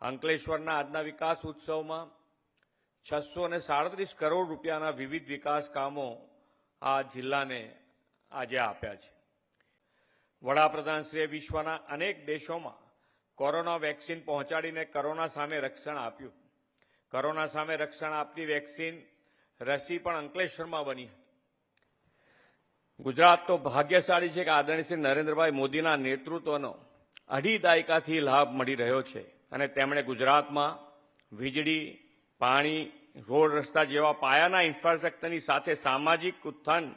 અંકલેશ્વરના આજના વિકાસ ઉત્સવમાં છસો અને સાડત્રીસ કરોડ રૂપિયાના વિવિધ વિકાસ કામો આ જિલ્લાને આજે આપ્યા છે. વડાપ્રધાનશ્રીએ વિશ્વના અનેક દેશોમાં કોરોના વેક્સિન પહોંચાડીને કોરોના સામે રક્ષણ આપ્યું. કોરોના સામે રક્ષણ આપતી વેક્સિન રસી પણ અંકલેશ્વરમાં બની હતી. ગુજરાત તો ભાગ્યશાળી છે કે આદરણીય શ્રી નરેન્દ્રભાઈ મોદીના નેતૃત્વનો અઢી દાયકાથી લાભ મળી રહ્યો છે. અને તેમણે ગુજરાતમાં વીજળી, પાણી, રોડ રસ્તા જેવા પાયાના ઇન્ફ્રાસ્ટ્રક્ચરની સાથે સામાજિક ઉત્થાન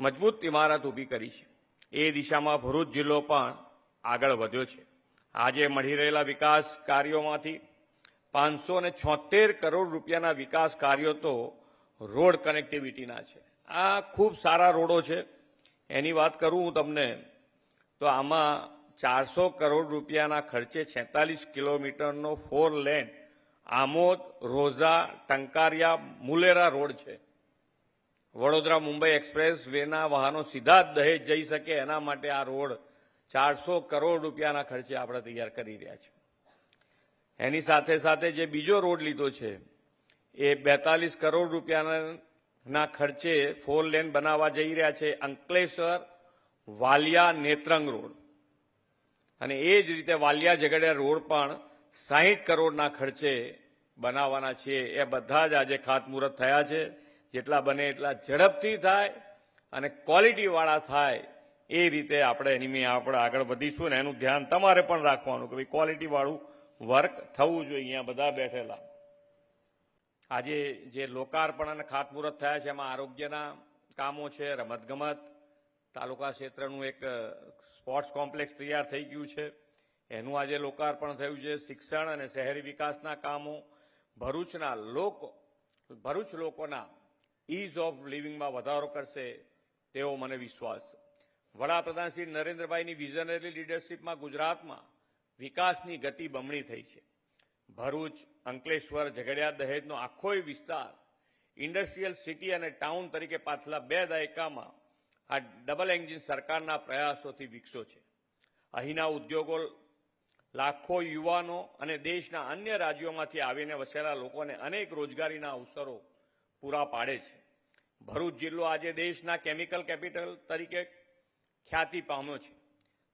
મજબૂત ઇમારત ઊભી કરી છે. એ દિશામાં ભરૂચ જિલ્લો પણ આગળ વધ્યો છે. આજે મળી રહેલા વિકાસ કાર્યોમાંથી પાંચસો ને છોતેર કરોડ રૂપિયાના વિકાસ કાર્યો તો રોડ કનેક્ટિવિટીના છે. આ ખૂબ સારા રોડો છે. એની વાત કરું હું તમને, તો આમાં ચારસો કરોડ રૂપિયાના ખર્ચે છેતાલીસ કિલોમીટરનો four lane Amod, Roza, Tankaria, Mulera road છે. વડોદરા મુંબઈ એક્સપ્રેસ વેના વાહનો સીધા જ દહેજ જઈ શકે એના માટે આ રોડ ચારસો કરોડ રૂપિયાના ખર્ચે આપણે તૈયાર કરી રહ્યા છે. એની સાથે સાથે જે બીજો રોડ લીધો છે, એ બેતાલીસ કરોડ રૂપિયાના ખર્ચે ફોર લેન બનાવવા જઈ રહ્યા છે અંકલેશ્વર વાલિયા નેત્રંગ રોડ. અને એ જ રીતે વાલિયા ઝઘડિયા રોડ પણ સાહીઠ કરોડના ખર્ચે બનાવવાના છે એ બધા જ આજે ખાતમુહૂર્ત થયા છે. જેટલા બને એટલા ઝડપથી થાય અને ક્વોલિટીવાળા થાય એ રીતે આપણે એની આપણે આગળ વધીશું ને એનું ધ્યાન તમારે પણ રાખવાનું કે ભાઈ ક્વોલિટીવાળું વર્ક થવું જોઈએ અહીંયા બધા બેઠેલા. આજે જે લોકાર્પણ અને ખાતમુહૂર્ત થયા છે, એમાં આરોગ્યના કામો છે, રમતગમત તાલુકા ક્ષેત્રનું એક સ્પોર્ટ્સ કોમ્પ્લેક્સ તૈયાર થઈ ગયું છે. એનું આજે લોકાર્પણ થયું છે. શિક્ષણ અને શહેરી વિકાસના કામો, ભરૂચના લોકો, ભરૂચ લોકોના ઇઝ ઓફ લિવિંગમાં વધારો કરશે તેવો મને વિશ્વાસ વડાપ્રધાન શ્રી નરેન્દ્રભાઈની વિઝનરી લીડરશીપમાં ગુજરાતમાં વિકાસની ગતિ બમણી થઈ છે. ભરૂચ, અંકલેશ્વર, ઝઘડિયા દહેજનો આખોય વિસ્તાર ઇન્ડસ્ટ્રીયલ સિટી અને ટાઉન તરીકે પાછલા બે દાયકામાં આ ડબલ એન્જિન સરકારના પ્રયાસોથી વિકસ્યો છે. અહીંના ઉદ્યોગો, લાખો યુવાનો અને દેશના અન્ય રાજ્યોમાંથી આવીને વસેલા લોકોને અનેક રોજગારીના અવસરો પૂરા પાડે છે. ભરૂચ જિલ્લો આજે દેશના કેમિકલ કેપિટલ તરીકે ખ્યાતિ પામ્યો છે.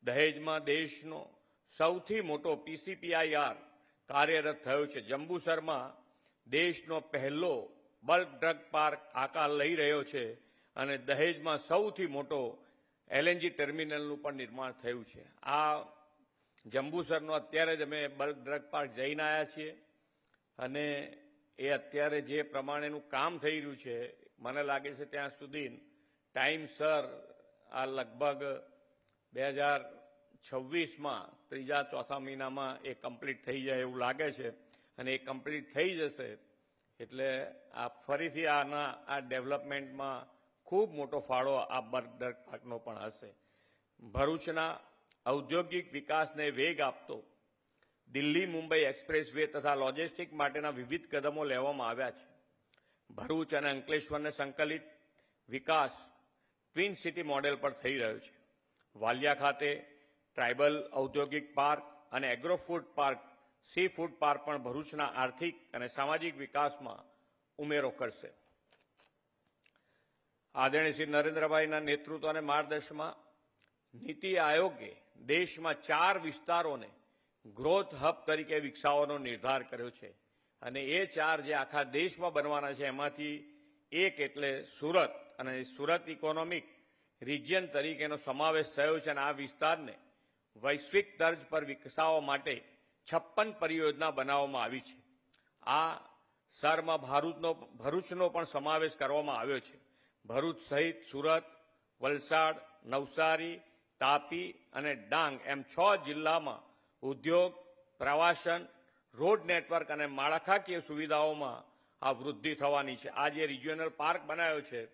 દહેજમાં દેશનો સૌથી મોટો પીસીપીઆઈઆર કાર્યરત થયો છે. જંબુસરમાં દેશનો પહેલો બલ્ક ડ્રગ પાર્ક આકાર લઈ રહ્યો છે. અને દહેજમાં સૌથી મોટો એલએનજી ટર્મિનલનું પણ નિર્માણ થયું છે. આ જંબુસરનો અત્યારે જ અમે બલ્ક ડ્રગ પાર્ક જઈને આવ્યા છીએ અને એ અત્યારે જે પ્રમાણેનું કામ થઈ રહ્યું છે, મને લાગે છે ત્યાં સુધી ટાઈમસર આ લગભગ બે હજાર છવ્વીસમાં ત્રીજા ચોથા મહિનામાં એ કમ્પ્લીટ થઈ જાય એવું લાગે છે. અને એ કમ્પ્લીટ થઈ જશે એટલે આ ફરીથી આના આ ડેવલપમેન્ટમાં ખૂબ મોટો ફાળો આ બર્ગ પાકનો પણ હશે. ભરૂચના ઔદ્યોગિક વિકાસને વેગ આપતો દિલ્હી, મુંબઈ એક્સપ્રેસ તથા લોજિસ્ટિક માટેના વિવિધ કદમો લેવામાં આવ્યા છે. ભરૂચ અને અંકલેશ્વરને સંકલિત વિકાસ ટ્વિન સિટી મોડેલ પર થઈ રહ્યો છે. વાલિયા ખાતે ટ્રાઇબલ ઔદ્યોગિક પાર્ક અને agro food park, sea food park પણ ભરૂચના આર્થિક અને સામાજિક વિકાસમાં ઉમેરો કરશે. આદરણીય શ્રી નરેન્દ્રભાઈના નેતૃત્વ અને માર્ગદર્શનમાં નીતિ આયોગે દેશમાં ચાર વિસ્તારોને ગ્રોથ હબ તરીકે વિકસાવવાનો નિર્ધાર કર્યો છે. અને એ ચાર જે આખા દેશમાં બનવાના છે, એમાંથી એક એટલે સુરત અને સુરત ઇકોનોમિક રિજિયન તરીકેનો સમાવેશ થયો છે અને આ વિસ્તારને વૈશ્વિક તર્જ પર વિકસાવવા માટે છપ્પન પરિયોજના બનાવવામાં આવી છે. આ સરમાં ભારતનો, ભરૂચનો પણ સમાવેશ કરવામાં આવ્યો છે. ભરૂચ સહિત સુરત, વલસાડ, નવસારી, તાપી અને ડાંગ એમ છ જિલ્લામાં ઉદ્યોગ, પ્રવાસન, રોડ નેટવર્ક અને માળખાકીય સુવિધાઓમાં આ વૃદ્ધિ થવાની છે. આ જે રિજિયોનલ પાર્ક બનાવ્યો છે,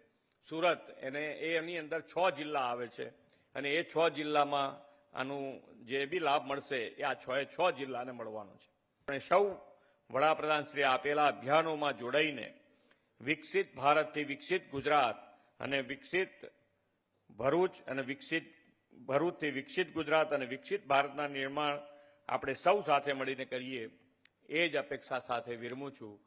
સુરત, એને એની અંદર છ જિલ્લા આવે છે. અને એ છ જિલ્લામાં આનું જે બી લાભ મળશે, એ આ છ એ છ જિલ્લાને મળવાનો છે. આપણે સૌ વડાપ્રધાન શ્રી આપેલા અભિયાનોમાં જોડાઈને વિકસિત ભારતથી વિકસિત ગુજરાત અને વિકસિત ભરૂચ અને વિકસિત ભરૂચથી વિકસિત ગુજરાત અને વિકસિત ભારતના નિર્માણ આપણે સૌ સાથે મળીને કરીએ, એ જ અપેક્ષા સાથે વિરમું છું.